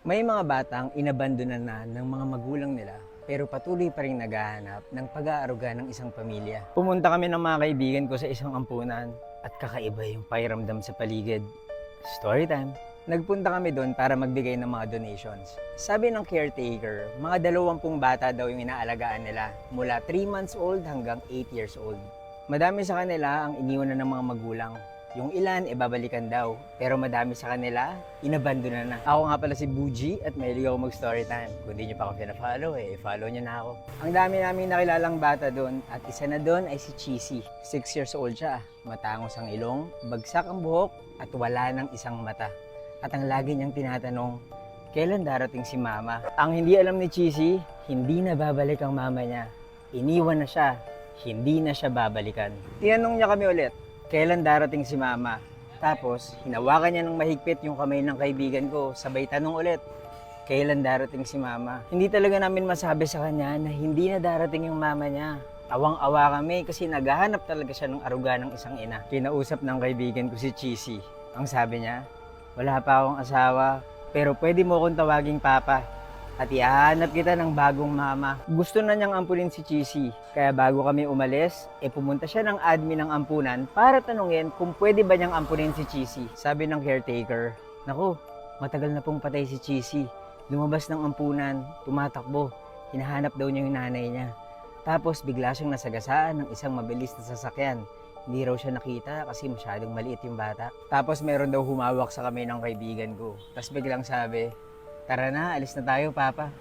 May mga batang inabandonan na ng mga magulang nila pero patuloy pa rin naghahanap ng pag-aaruga ng isang pamilya. Pumunta kami ng mga kaibigan ko sa isang ampunan at kakaiba yung pakiramdam sa paligid. Story time! Nagpunta kami doon para magbigay ng mga donations. Sabi ng caretaker, mga dalawampung bata daw yung inaalagaan nila mula 3 months old hanggang 8 years old. Madami sa kanila ang iniwanan ng mga magulang. Yung ilan, e babalikan daw. Pero madami sa kanila, inabandona na. Ako nga pala si Buji at mahilig ako mag-story time. Kung di nyo pa ako pina-follow, eh, follow nyo na ako. Ang dami namin nakilalang bata doon at isa na doon ay si Cheesy. 6 years old siya. Matangos ang ilong, bagsak ang buhok at wala ng isang mata. At ang lagi niyang tinatanong, kailan darating si mama? Ang hindi alam ni Cheesy, hindi na babalik ang mama niya. Iniwan na siya, hindi na siya babalikan. Tinanong niya kami ulit, kailan darating si mama? Tapos, hinawakan niya ng mahigpit yung kamay ng kaibigan ko. Sabay tanong ulit, kailan darating si mama? Hindi talaga namin masabi sa kanya na hindi na darating yung mama niya. Awang-awa kami kasi naghahanap talaga siya ng aruga ng isang ina. Kinausap ng kaibigan ko si Cheesy. Ang sabi niya, wala pa akong asawa, pero pwede mo akong tawaging papa. At ihahanap kita ng bagong mama. Gusto na niyang ampunin si Cheesy. Kaya bago kami umalis, e pumunta siya ng admin ng ampunan para tanungin kung pwede ba niyang ampunin si Cheesy. Sabi ng caretaker, Naku, matagal na pong patay si Cheesy. Lumabas ng ampunan, tumatakbo. Hinahanap daw niya yung nanay niya. Tapos bigla siyang nasagasaan ng isang mabilis na sasakyan. Hindi raw siya nakita kasi masyadong maliit yung bata. Tapos meron daw humawak sa kamay ng kaibigan ko. Tapos biglang sabi, Tara na, alis na tayo, Papa.